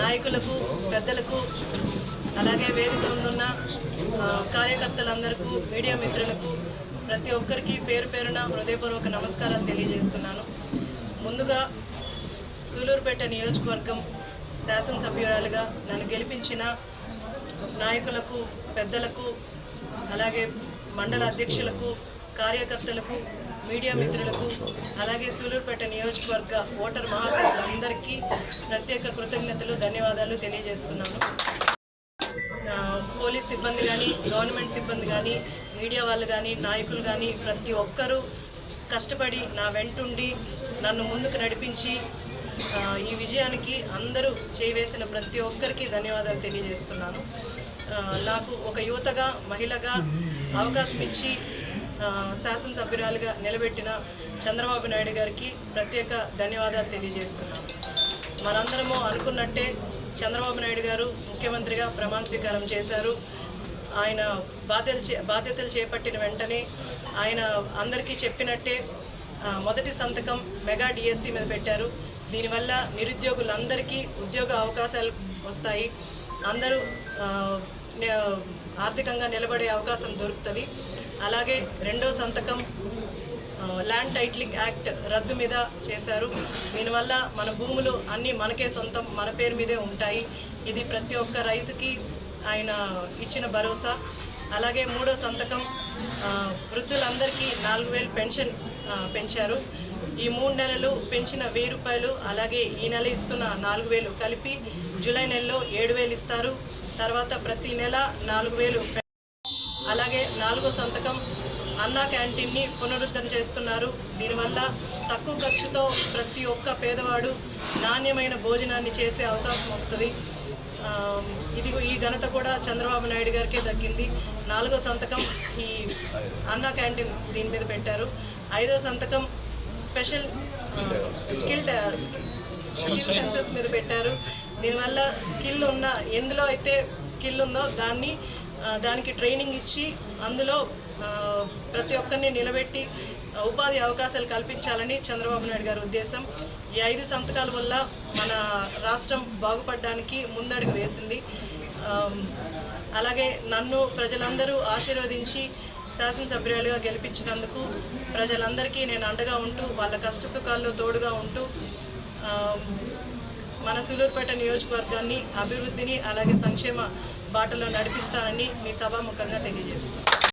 నాయకులకు పెద్దలకు అలాగే వేదిక ముందున్న కార్యకర్తలందరికీ మీడియా మిత్రులకు ప్రతి ఒక్కరికి పేరు పేరున హృదయపూర్వక నమస్కారాలు తెలియజేస్తున్నాను. ముందుగా సూలూరుపేట నియోజకవర్గం శాసనసభ్యురాలుగా నన్ను గెలిపించిన నాయకులకు పెద్దలకు అలాగే మండల అధ్యక్షులకు కార్యకర్తలకు మీడియా మిత్రులకు అలాగే సూలూరుపేట నియోజకవర్గ ఓటర్ మహాసభలందరికీ ప్రత్యేక కృతజ్ఞతలు ధన్యవాదాలు తెలియజేస్తున్నాను. పోలీస్ సిబ్బంది కానీ గవర్నమెంట్ సిబ్బంది కానీ మీడియా వాళ్ళు కానీ నాయకులు కానీ ప్రతి ఒక్కరూ కష్టపడి నా వెంటుండి నన్ను ముందుకు నడిపించి ఈ విజయానికి అందరూ చేయవేసిన ప్రతి ఒక్కరికి ధన్యవాదాలు తెలియజేస్తున్నాను. నాకు ఒక యువతగా మహిళగా అవకాశం ఇచ్చి శాసనసభ్యురాలుగా నిలబెట్టిన చంద్రబాబు నాయుడు గారికి ప్రత్యేక ధన్యవాదాలు తెలియజేస్తున్నాను మనందరము అనుకున్నట్టే చంద్రబాబు నాయుడు గారు ముఖ్యమంత్రిగా ప్రమాణ స్వీకారం చేశారు. ఆయన బాధ్యతలు చే బాధ్యతలు చేపట్టిన వెంటనే ఆయన అందరికీ చెప్పినట్టే మొదటి సంతకం మెగా డిఎస్సి మీద పెట్టారు. దీనివల్ల నిరుద్యోగులందరికీ ఉద్యోగ అవకాశాలు వస్తాయి. అందరూ ఆర్థికంగా నిలబడే అవకాశం దొరుకుతుంది. అలాగే రెండో సంతకం ల్యాండ్ టైటిలింగ్ యాక్ట్ రద్దు మీద చేశారు. దీనివల్ల మన భూములు అన్నీ మనకే సొంతం మన పేరు మీదే ఉంటాయి. ఇది ప్రతి ఒక్క రైతుకి ఆయన ఇచ్చిన భరోసా. అలాగే మూడో సంతకం వృద్ధులందరికీ నాలుగు వేలు పెన్షన్ పెంచారు. ఈ మూడు నెలలు పెంచిన వెయ్యి రూపాయలు అలాగే ఈ నెల ఇస్తున్న నాలుగు వేలు కలిపి జూలై నెలలో ఏడు వేలు ఇస్తారు. తర్వాత ప్రతి నెల నాలుగు వేలు అలాగే నాలుగో సంతకం అన్నా క్యాంటీన్ని పునరుద్ధరణ చేస్తున్నారు. దీనివల్ల తక్కువ ఖర్చుతో ప్రతి ఒక్క పేదవాడు నాణ్యమైన భోజనాన్ని చేసే అవకాశం వస్తుంది. ఇది ఈ ఘనత కూడా చంద్రబాబు నాయుడు గారికే దక్కింది. నాలుగో సంతకం ఈ అన్నా క్యాంటీన్ దీని మీద పెట్టారు. ఐదో సంతకం స్పెషల్ స్కిల్ స్కిల్ సెన్సెస్ మీద పెట్టారు. దీనివల్ల స్కిల్ ఉన్న ఎందులో అయితే స్కిల్ ఉందో దాన్ని దానికి ట్రైనింగ్ ఇచ్చి అందులో ప్రతి ఒక్కరిని నిలబెట్టి ఉపాధి అవకాశాలు కల్పించాలని చంద్రబాబు నాయుడు గారి ఉద్దేశం. ఈ ఐదు సంతకాల వల్ల మన రాష్ట్రం బాగుపడడానికి ముందడుగు వేసింది. అలాగే నన్ను ప్రజలందరూ ఆశీర్వదించి శాసనసభ్యురాలుగా గెలిపించినందుకు ప్రజలందరికీ నేను అండగా ఉంటూ వాళ్ళ కష్ట సుఖాల్లో తోడుగా ఉంటూ మన సూలూరుపేట నియోజకవర్గాన్ని అభివృద్ధిని అలాగే సంక్షేమ బాటలో నడిపిస్తానని మీ సభాముఖంగా తెలియజేస్తాను